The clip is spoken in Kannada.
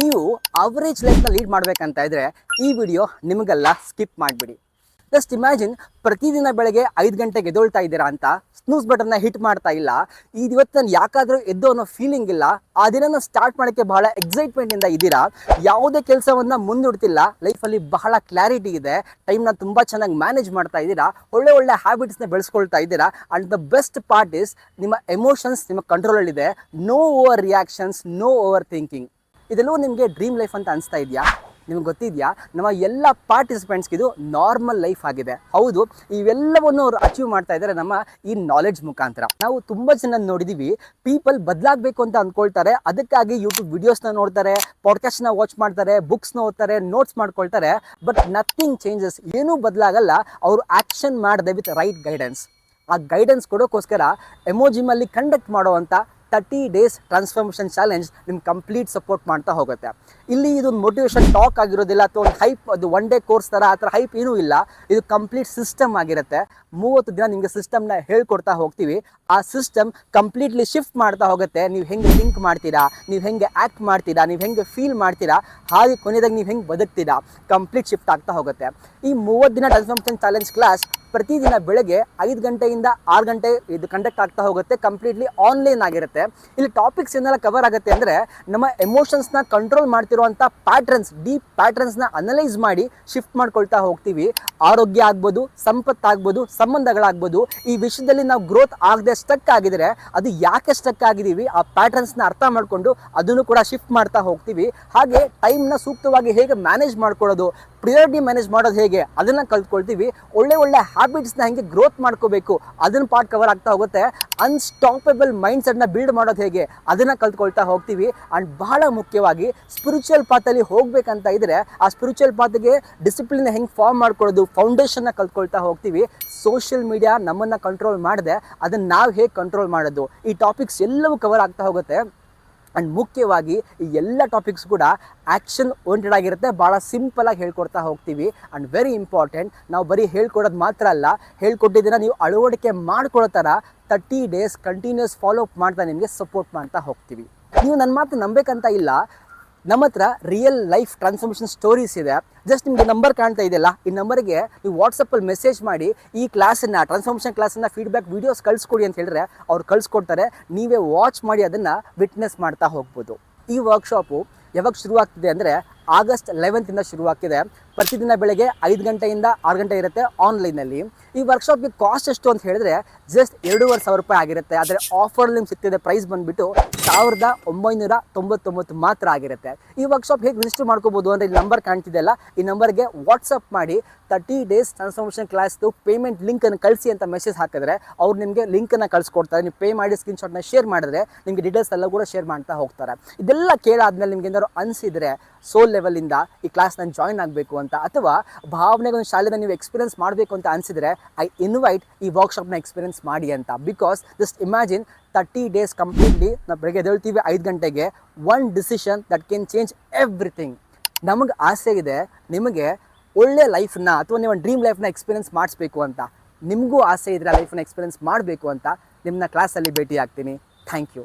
ನೀವು ಅವರೇಜ್ ಲೈಫ್ನ ಲೀಡ್ ಮಾಡಬೇಕಂತ ಇದ್ದರೆ ಈ ವಿಡಿಯೋ ನಿಮಗೆಲ್ಲ ಸ್ಕಿಪ್ ಮಾಡಿಬಿಡಿ. ಜಸ್ಟ್ ಇಮ್ಯಾಜಿನ್ ಪ್ರತಿದಿನ ಬೆಳಗ್ಗೆ ಐದು ಗಂಟೆಗೆ ಎದ್ದೊಳ್ತಾ ಇದ್ದೀರಾ ಅಂತ ಸ್ನೂಸ್ ಬಟನ್ನ ಹಿಟ್ ಮಾಡ್ತಾ ಇಲ್ಲ. ಇವತ್ತು ನಾನು ಯಾಕಾದರೂ ಎದ್ದು ಅನ್ನೋ ಫೀಲಿಂಗ್ ಇಲ್ಲ. ಆ ದಿನನ ಸ್ಟಾರ್ಟ್ ಮಾಡೋಕ್ಕೆ ಬಹಳ ಎಕ್ಸೈಟ್ಮೆಂಟಿಂದ ಇದ್ದೀರಾ. ಯಾವುದೇ ಕೆಲಸವನ್ನು ಮುಂದೂಡ್ತಿಲ್ಲ. ಲೈಫಲ್ಲಿ ಬಹಳ ಕ್ಲಾರಿಟಿ ಇದೆ. ಟೈಮ್ನ ತುಂಬ ಚೆನ್ನಾಗಿ ಮ್ಯಾನೇಜ್ ಮಾಡ್ತಾ ಇದ್ದೀರಾ. ಒಳ್ಳೆ ಒಳ್ಳೆ ಹ್ಯಾಬಿಟ್ಸ್ನ ಬೆಳೆಸ್ಕೊಳ್ತಾ ಇದ್ದೀರಾ. And the best part is ನಿಮ್ಮ ಎಮೋಷನ್ಸ್ ನಿಮ್ಮ ಕಂಟ್ರೋಲಲ್ಲಿದೆ no over reactions no over thinking ಇದೆಲ್ಲವೂ ನಿಮಗೆ ಡ್ರೀಮ್ ಲೈಫ್ ಅಂತ ಅನಿಸ್ತಾ ಇದೆಯಾ? ನಿಮ್ಗೆ ಗೊತ್ತಿದೆಯಾ? ನಮ್ಮ ಎಲ್ಲ ಪಾರ್ಟಿಸಿಪೆಂಟ್ಸ್ಗೆ ಇದು ನಾರ್ಮಲ್ ಲೈಫ್ ಆಗಿದೆ. ಹೌದು, ಇವೆಲ್ಲವನ್ನು ಅವರು ಅಚೀವ್ ಮಾಡ್ತಾ ಇದ್ದಾರೆ ನಮ್ಮ ಈ ನಾಲೆಡ್ಜ್ ಮುಖಾಂತರ. ನಾವು ತುಂಬ ಜನ ನೋಡಿದೀವಿ. ಪೀಪಲ್ ಬದಲಾಗಬೇಕು ಅಂತ ಅಂದ್ಕೊಳ್ತಾರೆ ಅದಕ್ಕಾಗಿ ಯೂಟ್ಯೂಬ್ ವೀಡಿಯೋಸ್ನ ನೋಡ್ತಾರೆ ಪಾಡ್ಕಾಸ್ಟ್ನ ವಾಚ್ ಮಾಡ್ತಾರೆ ಬುಕ್ಸ್ನ ಓದ್ತಾರೆ ನೋಟ್ಸ್ ಮಾಡ್ಕೊಳ್ತಾರೆ. ಬಟ್ ನಥಿಂಗ್ ಚೇಂಜಸ್ ಏನೂ ಬದಲಾಗಲ್ಲ. ಅವರು ಆ್ಯಕ್ಷನ್ ಮಾಡಿದೆ ವಿತ್ ರೈಟ್ ಗೈಡೆನ್ಸ್ ಆ ಗೈಡೆನ್ಸ್ ಕೊಡೋಕ್ಕೋಸ್ಕರ ಎಮೋಜಿಮಲ್ಲಿ ಕಂಡಕ್ಟ್ ಮಾಡುವಂಥ ತರ್ಟಿ ಡೇಸ್ ಟ್ರಾನ್ಸ್ಫಾರ್ಮೇಷನ್ ಚಾಲೆಂಜ್ ನಿಮ್ಗೆ ಕಂಪ್ಲೀಟ್ ಸಪೋರ್ಟ್ ಮಾಡ್ತಾ ಹೋಗುತ್ತೆ. ಇಲ್ಲಿ ಇದೊಂದು ಮೋಟಿವೇಶನ್ ಟಾಕ್ ಆಗಿರೋದಿಲ್ಲ ಅಥವಾ ಒಂದು ಹೈಪ್ ಅದು ಒನ್ ಡೇ ಕೋರ್ಸ್ ಥರ ಆ ಥರ ಹೈಪ್ ಏನೂ ಇಲ್ಲ. ಇದು ಕಂಪ್ಲೀಟ್ ಸಿಸ್ಟಮ್ ಆಗಿರುತ್ತೆ. ಮೂವತ್ತು ದಿನ ನಿಮಗೆ ಸಿಸ್ಟಮ್ನ ಹೇಳ್ಕೊಡ್ತಾ ಹೋಗ್ತೀವಿ. ಆ ಸಿಸ್ಟಮ್ ಕಂಪ್ಲೀಟ್ಲಿ ಶಿಫ್ಟ್ ಮಾಡ್ತಾ ಹೋಗುತ್ತೆ. ನೀವು ಹೆಂಗೆ ಥಿಂಕ್ ಮಾಡ್ತೀರಾ? ನೀವು ಹೆಂಗೆ ಆ್ಯಕ್ಟ್ ಮಾಡ್ತೀರಾ? ನೀವು ಹೆಂಗೆ ಫೀಲ್ ಮಾಡ್ತೀರಾ? ಹಾಗೆ ಕೊನೆಯದಾಗಿ ನೀವು ಹೆಂಗೆ ಬದುಕ್ತೀರಾ? ಕಂಪ್ಲೀಟ್ ಶಿಫ್ಟ್ ಆಗ್ತಾ ಹೋಗುತ್ತೆ. ಈ ಮೂವತ್ತು ದಿನ ಟ್ರಾನ್ಸ್ಫಾರ್ಮೇಷನ್ ಚಾಲೆಂಜ್ ಕ್ಲಾಸ್ ಪ್ರತಿದಿನ ಬೆಳಗ್ಗೆ ಐದು ಗಂಟೆಯಿಂದ ಆರು ಗಂಟೆ ಇದು ಕಂಡಕ್ಟ್ ಆಗ್ತಾ ಹೋಗುತ್ತೆ ಕಂಪ್ಲೀಟ್ಲಿ ಆನ್ಲೈನ್ ಆಗಿರುತ್ತೆ. ಇಲ್ಲಿ ಟಾಪಿಕ್ಸ್ ಏನೆಲ್ಲ ಕವರ್ ಆಗುತ್ತೆ ಅಂದರೆ ನಮ್ಮ ಎಮೋಷನ್ಸ್ನ ಕಂಟ್ರೋಲ್ ಮಾಡ್ತಿರುವಂಥ ಪ್ಯಾಟ್ರನ್ಸ್ ಡೀಪ್ ಪ್ಯಾಟ್ರನ್ಸ್ನ ಅನಲೈಸ್ ಮಾಡಿ ಶಿಫ್ಟ್ ಮಾಡ್ಕೊಳ್ತಾ ಹೋಗ್ತೀವಿ. ಆರೋಗ್ಯ ಆಗ್ಬೋದು ಸಂಪತ್ತಾಗ್ಬೋದು ಸಂಬಂಧಗಳಾಗ್ಬೋದು. ಈ ವಿಷಯದಲ್ಲಿ ನಾವು ಗ್ರೋತ್ ಆಗದೆ ಸ್ಟಕ್ ಆಗಿದರೆ, ಅದು ಯಾಕೆ ಸ್ಟಕ್ ಆಗಿದ್ದೀವಿ, ಆ ಪ್ಯಾಟ್ರನ್ಸ್ನ ಅರ್ಥ ಮಾಡಿಕೊಂಡು ಅದನ್ನು ಕೂಡ ಶಿಫ್ಟ್ ಮಾಡ್ತಾ ಹೋಗ್ತೀವಿ. ಹಾಗೆ ಟೈಮ್ನ ಸೂಕ್ತವಾಗಿ ಹೇಗೆ ಮ್ಯಾನೇಜ್ ಮಾಡ್ಕೊಳ್ಳೋದು ಪ್ರಿಯಾರಿಟಿ ಮ್ಯಾನೇಜ್ ಮಾಡೋದು ಹೇಗೆ? ಅದನ್ನು ಕಲ್ತ್ಕೊಳ್ತೀವಿ. ಒಳ್ಳೆ ಒಳ್ಳೆ ಹ್ಯಾಬಿಟ್ಸ್ನ ಹೆಂಗೆ ಗ್ರೋತ್ ಮಾಡ್ಕೋಬೇಕು. ಅದನ್ನ ಪಾರ್ಟ್ ಕವರ್ ಆಗ್ತಾ ಹೋಗುತ್ತೆ. ಅನ್ಸ್ಟಾಪಬಲ್ ಮೈಂಡ್ ಸೆಟ್ನ ಬಿಲ್ಡ್ ಮಾಡೋದು ಹೇಗೆ? ಅದನ್ನು ಕಲ್ತ್ಕೊಳ್ತಾ ಹೋಗ್ತೀವಿ. ಆ್ಯಂಡ್ ಬಹಳ ಮುಖ್ಯವಾಗಿ ಸ್ಪಿರಿಚುವಲ್ ಪಾತಲ್ಲಿ ಹೋಗಬೇಕಂತ ಇದ್ರೆ ಆ ಸ್ಪಿರಿಚುವಲ್ ಪಾತ್ಗೆ ಡಿಸಿಪ್ಲಿನ್ ಹೆಂಗೆ ಫಾರ್ಮ್ ಮಾಡ್ಕೊಳ್ಳೋದು ಫೌಂಡೇಶನ್ನ ಕಲ್ತ್ಕೊಳ್ತಾ ಹೋಗ್ತೀವಿ. ಸೋಷಿಯಲ್ ಮೀಡಿಯಾ ನಮ್ಮನ್ನು ಕಂಟ್ರೋಲ್ ಮಾಡಿದೆ. ಅದನ್ನು ನಾವು ಹೇಗೆ ಕಂಟ್ರೋಲ್ ಮಾಡೋದು? ಈ ಟಾಪಿಕ್ಸ್ ಎಲ್ಲವೂ ಕವರ್ ಆಗ್ತಾ ಹೋಗುತ್ತೆ. ಆ್ಯಂಡ್ ಮುಖ್ಯವಾಗಿ ಈ ಎಲ್ಲ ಟಾಪಿಕ್ಸ್ ಕೂಡ ಆ್ಯಕ್ಷನ್ ಓರಿಯೆಂಟೆಡ್ ಆಗಿರುತ್ತೆ. ಭಾಳ ಸಿಂಪಲಾಗಿ ಹೇಳ್ಕೊಡ್ತಾ ಹೋಗ್ತೀವಿ. ಆ್ಯಂಡ್ ವೆರಿ ಇಂಪಾರ್ಟೆಂಟ್ ನಾವು ಬರೀ ಹೇಳ್ಕೊಡೋದು ಮಾತ್ರ ಅಲ್ಲ ಹೇಳ್ಕೊಟ್ಟಿದ್ದೀರ ನೀವು ಅಳವಡಿಕೆ ಮಾಡ್ಕೊಳ್ಳೋ ಥರ thirty days continuous follow up ಮಾಡ್ತಾ ನಿಮಗೆ ಸಪೋರ್ಟ್ ಮಾಡ್ತಾ ಹೋಗ್ತೀವಿ. ನೀವು ನನ್ನ ಮಾತು ನಂಬೇಕಂತ ಇಲ್ಲ ನಮ್ಮ ಹತ್ರ ರಿಯಲ್ ಲೈಫ್ ಟ್ರಾನ್ಸ್ಫಾರ್ಮೇಷನ್ ಸ್ಟೋರೀಸ್ ಇದೆ. ಜಸ್ಟ್ ನಿಮಗೆ ನಂಬರ್ ಕಾಣ್ತಾ ಇದೆಯಲ್ಲ, ಈ ನಂಬರ್ಗೆ ನೀವು ವಾಟ್ಸಪ್ಪಲ್ಲಿ ಮೆಸೇಜ್ ಮಾಡಿ ಈ ಕ್ಲಾಸನ್ನು ಟ್ರಾನ್ಸ್ಫಾರ್ಮೇಷನ್ ಕ್ಲಾಸನ್ನು ಫೀಡ್ಬ್ಯಾಕ್ ವೀಡಿಯೋಸ್ ಕಳಿಸ್ಕೊಡಿ ಅಂತ ಹೇಳಿದ್ರೆ ಅವ್ರು ಕಳಿಸ್ಕೊಡ್ತಾರೆ. ನೀವೇ ವಾಚ್ ಮಾಡಿ ಅದನ್ನು ವಿಟ್ನೆಸ್ ಮಾಡ್ತಾ ಹೋಗ್ಬೋದು. ಈ ವರ್ಕ್ಶಾಪು ಯಾವಾಗ ಶುರುವಾಗ್ತಿದೆ ಅಂದರೆ ಆಗಸ್ಟ್ ಲೆವೆಂತಿಂದ ಶುರು ಆಗ್ತಿದೆ ಪ್ರತಿದಿನ ಬೆಳಗ್ಗೆ ಐದು ಗಂಟೆಯಿಂದ ಆರು ಗಂಟೆ ಇರುತ್ತೆ ಆನ್ಲೈನಲ್ಲಿ ಈ ವರ್ಕ್ಶಾಪ್ಗೆ ಕಾಸ್ಟ್ ಎಷ್ಟು ಅಂತ ಹೇಳಿದ್ರೆ ಜಸ್ಟ್ ಎರಡೂವರೆ ಸಾವಿರ ರೂಪಾಯಿ ಆಗಿರುತ್ತೆ. ಆದರೆ ಆಫರ್ ನಿಮ್ಗೆ ಸಿಗ್ತಿದೆ ಪ್ರೈಸ್ ಬಂದುಬಿಟ್ಟು ಸಾವಿರದ ಒಂಬೈನೂರ ತೊಂಬತ್ತೊಂಬತ್ತು ಮಾತ್ರ ಆಗಿರುತ್ತೆ. ಈ ವರ್ಕ್ಶಾಪ್ ಹೇಗೆ ರಿಜಿಸ್ಟರ್ ಮಾಡ್ಕೋಬೋದು ಅಂದರೆ ಈ ನಂಬರ್ ಕಾಣ್ತಿದೆಯಲ್ಲ ಈ ನಂಬರ್ಗೆ ವಾಟ್ಸಪ್ ಮಾಡಿ ತರ್ಟಿ ಡೇಸ್ ಟ್ರಾನ್ಸ್ಫಾರ್ಮೇಷನ್ ಕ್ಲಾಸ್ದು ಪೇಮೆಂಟ್ ಲಿಂಕನ್ನು ಕಳಿಸಿ ಅಂತ ಮೆಸೇಜ್ ಹಾಕಿದ್ರೆ ಅವ್ರು ನಿಮಗೆ ಲಿಂಕನ್ನು ಕಳಿಸ್ಕೊಡ್ತಾರೆ. ನೀವು ಪೇ ಮಾಡಿ ಸ್ಕ್ರೀನ್ಶಾಟ್ನ ಶೇರ್ ಮಾಡಿದ್ರೆ ನಿಮಗೆ ಡೀಟೇಲ್ಸ್ ಎಲ್ಲ ಕೂಡ ಶೇರ್ ಮಾಡ್ತಾ ಹೋಗ್ತಾರೆ. ಇದೆಲ್ಲ ಕೇಳಾದ್ಮೇಲೆ ನಿಮ್ಗೆ ಏನಾದ್ರು ಅನಿಸಿದ್ರೆ ಸೋಲ್ ಲೆವೆಲಿಂದ ಈ ಕ್ಲಾಸ್ ನಾನು ಜಾಯಿನ್ ಆಗಬೇಕು ಅಂತ ಅಥವಾ ಭಾವನೆಗೆ ಒಂದು ಶಾಲೆನ ನೀವು ಎಕ್ಸ್ಪೀರಿಯನ್ಸ್ ಮಾಡಬೇಕು ಅಂತ ಅನಿಸಿದ್ರೆ ಐ ಇನ್ವೈಟ್ ಈ ವರ್ಕ್ಶಾಪ್ನ ಎಕ್ಸ್ಪೀರಿಯನ್ಸ್ ಮಾಡಿ ಅಂತ. Because just imagine thirty days completely ನಾವು ಬೆಳಗ್ಗೆ ಎದ್ದೇಳ್ತೀವಿ ಐದು ಗಂಟೆಗೆ one decision that can change everything ನಮಗೆ ಆಸೆ ಇದೆ ನಿಮಗೆ ಒಳ್ಳೆ ಲೈಫ್ನ ಅಥವಾ ನೀವು ಡ್ರೀಮ್ ಲೈಫ್ನ ಎಕ್ಸ್ಪೀರಿಯನ್ಸ್ ಮಾಡಿಸ್ಬೇಕು ಅಂತ. ನಿಮಗೂ ಆಸೆ ಇದ್ರೆ ಲೈಫ್ನ ಎಕ್ಸ್ಪೀರಿಯನ್ಸ್ ಮಾಡಬೇಕು ಅಂತ ನಿಮ್ಮನ್ನ ಕ್ಲಾಸಲ್ಲಿ ಭೇಟಿ ಆಗ್ತೀನಿ ಥ್ಯಾಂಕ್ ಯು